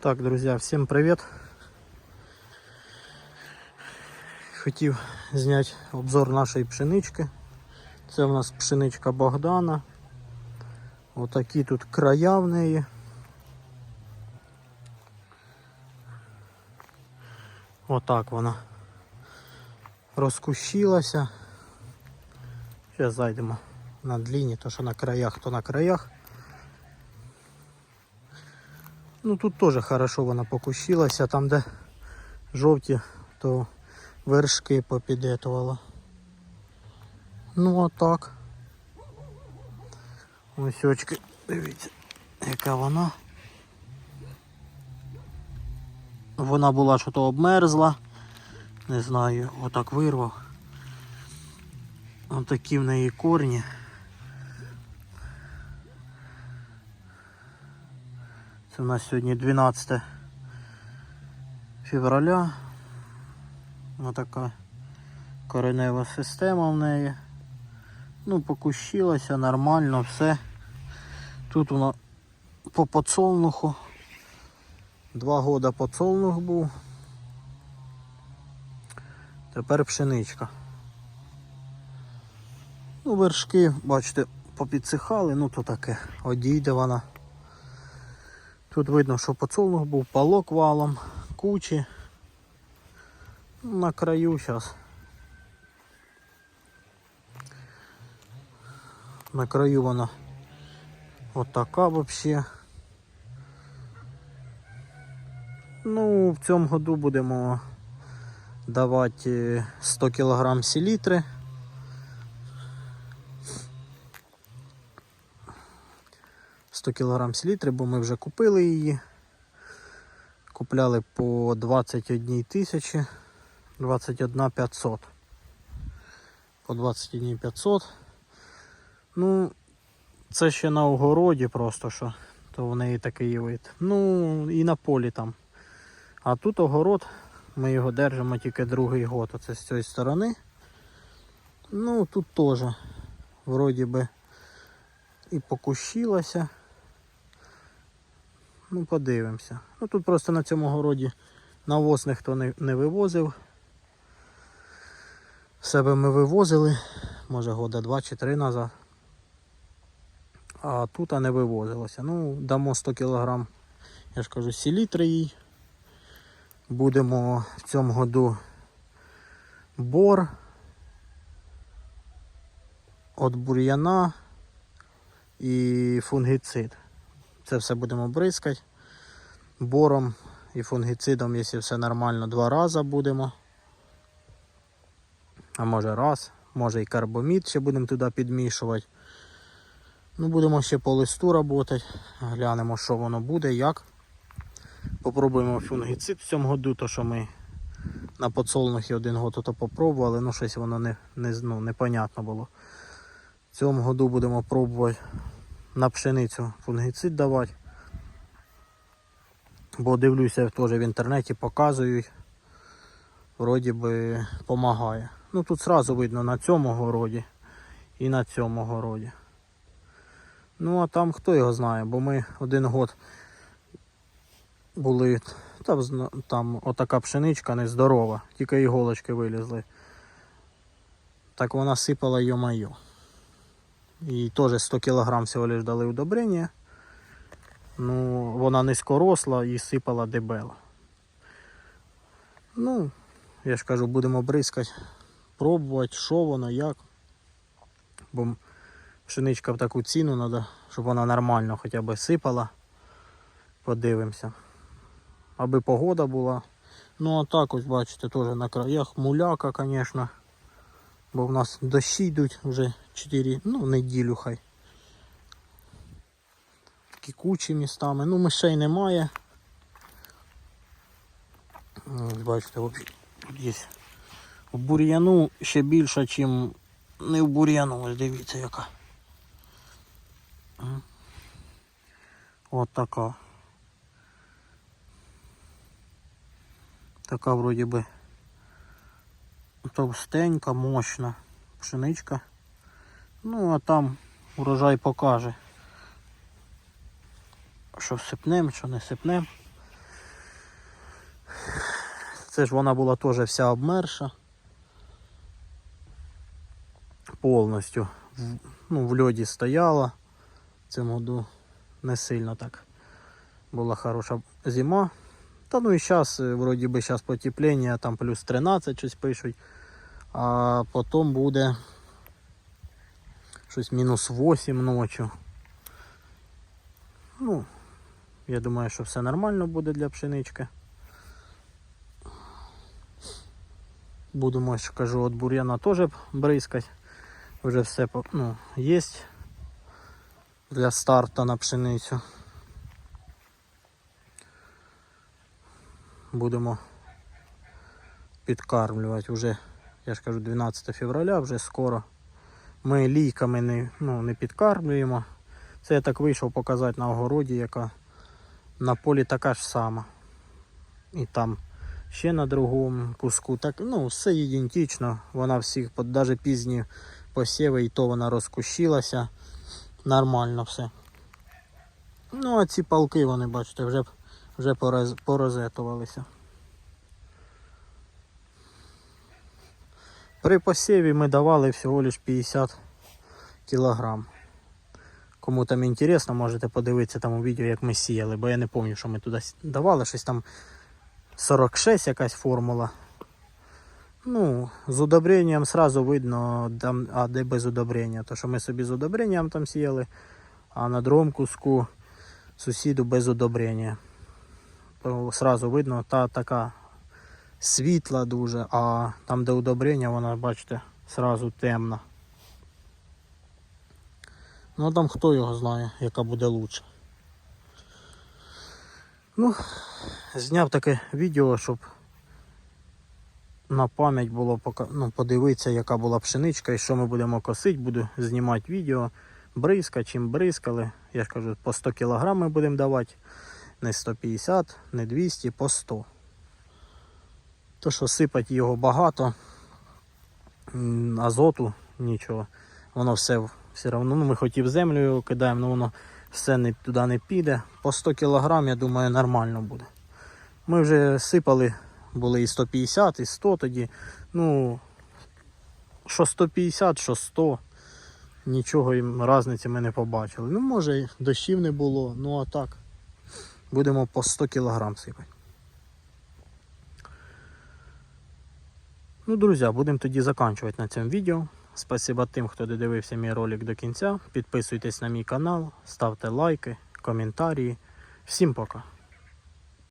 Так, друзі, всім привіт. Хотів зняти обзор нашої пшенички. Це у нас пшеничка Богдана. Отакі тут края в неї. Отак вона розкущилася. Зараз зайдемо на длині, то що на краях, то на краях. Ну тут теж хорошо вона покущилася, там де жовті, то вершки попідетувала. Ну а так. Ось очки, дивіться, яка вона. Вона була що то обмерзла. Не знаю, отак вирвав. Отакі в неї корні. Це у нас сьогодні 12 февраля. Ось така коренева система в неї. Ну, покущилася нормально, все. Тут вона по подсолнуху. Два года подсолнух був. Тепер пшеничка. Ну, вершки, бачите, попідсихали, ну то таке, одійде вона. Тут видно, що подсолнух був палок валом, кучі. На краю зараз. На краю вона отака взагалі. Ну, в цьому году будемо давати 100 кг селітри. — 100 кг селітри, бо ми вже купили її. Купляли по 21 тисячі, 21 500. По 21 500. Ну, це ще на огороді просто що, то в неї такий вид. Ну і на полі там. А тут огород, ми його держимо тільки другий год, оце з цієї сторони. Ну тут теж вроді би і покущилося. Ну, подивимося. Ну тут просто на цьому городі навоз ніхто не, не вивозив. Себе ми вивозили, може года два чи три назад. А тут не вивозилося. Ну, дамо 100 кг, я ж кажу, селітри їй. Будемо в цьому году бор від бур'яна і фунгіцид. Це все будемо бризкати. Бором і фунгіцидом, якщо все нормально, два рази будемо. А може раз, може і карбомід ще будемо туди підмішувати. Ну, будемо ще по листу працювати. Глянемо, що воно буде, як. Попробуємо фунгіцид в цьому году, то що ми на подсолнухі один год то попробували, ну щось воно не, не, ну, непонятно було. В цьому году будемо пробувати на пшеницю фунгіцид давати. Бо дивлюся теж в інтернеті, показують. Вроді би допомагає. Ну тут одразу видно на цьому городі і на цьому городі. Ну а там хто його знає, бо ми один год були, там, там отака пшеничка нездорова, тільки іголочки вилізли. Так вона сипала йо-майо. І теж 100 кг всього лиш дали удобрення. Ну, вона низькоросла і сипала дебела. Ну, я ж кажу, будемо бризкати, пробувати, що воно, як. Бо пшеничка в таку ціну треба, щоб вона нормально хоча б сипала. Подивимося. Аби погода була. Ну а так ось бачите, теж на краях муляка, звісно. Бо в нас дощі йдуть вже 4, ну, неділю хай. Такі кучі містами. Ну, мишей немає. Ось Бачите, тут є. В бур'яну ще більше, ніж не в бур'яну. Ось дивіться яка. От така. Така вроді би товстенька, мощна пшеничка. Ну, а там урожай покаже, що сипнем, що не сипнем. Це ж вона була теж вся обмерша. Повністю. Ну, в льоді стояла. В цьому году не сильно так. Була хороша зима. Та ну і зараз, вроді би, зараз потепління, там плюс 13 щось пишуть. А потім буде щось мінус 8 ночі. Ну, я думаю, що все нормально буде для пшенички. Будемо, я кажу, от бур'яна теж бризкати. Вже все ну, є для старту на пшеницю. Будемо підкармлювати вже, я ж кажу, 12 февраля, вже скоро. Ми лійками не, ну, не підкармлюємо. Це я так вийшов показати на огороді, яка на полі така ж сама. І там ще на другому куску. Так, ну, все ідентично. Вона всіх, навіть пізні посіви, і то вона розкущилася. Нормально все. Ну, а ці палки, вони, бачите, вже, вже порозетувалися. При посіві ми давали всього лиш 50 кілограм. Кому там інтересно, можете подивитися там у відео, як ми сіяли, бо я не пам'ятаю, що ми туди давали, щось там 46 якась формула. Ну, з удобренням сразу видно, а де без удобрення. То що ми собі з удобренням там сіяли, а на другому куску сусіду без удобрення. Сразу видно, та така світла дуже, а там, де удобрення, вона, бачите, сразу темна. Ну там хто його знає, яка буде лучше. Ну, зняв таке відео, щоб на пам'ять було ну, подивитися, яка була пшеничка і що ми будемо косити. Буду знімати відео. Бризка, чим бризкали. Я ж кажу, по 100 кг ми будемо давати. Не 150, не 200, по 100. То, що сипати його багато, азоту, нічого. Воно все все одно. Ну, ми хоч і в землю його кидаємо, але воно все не, туди не піде. По 100 кг, я думаю, нормально буде. Ми вже сипали, були і 150, і 100 тоді. Ну, що 150, що 100. Нічого їм різниці ми не побачили. Ну, може, дощів не було, ну а так. Будемо по 100 кг сипати. Ну, друзі, будемо тоді закінчувати на цьому відео. Спасибо тим, хто додивився мій ролик до кінця. Підписуйтесь на мій канал, ставте лайки, коментарі. Всім пока.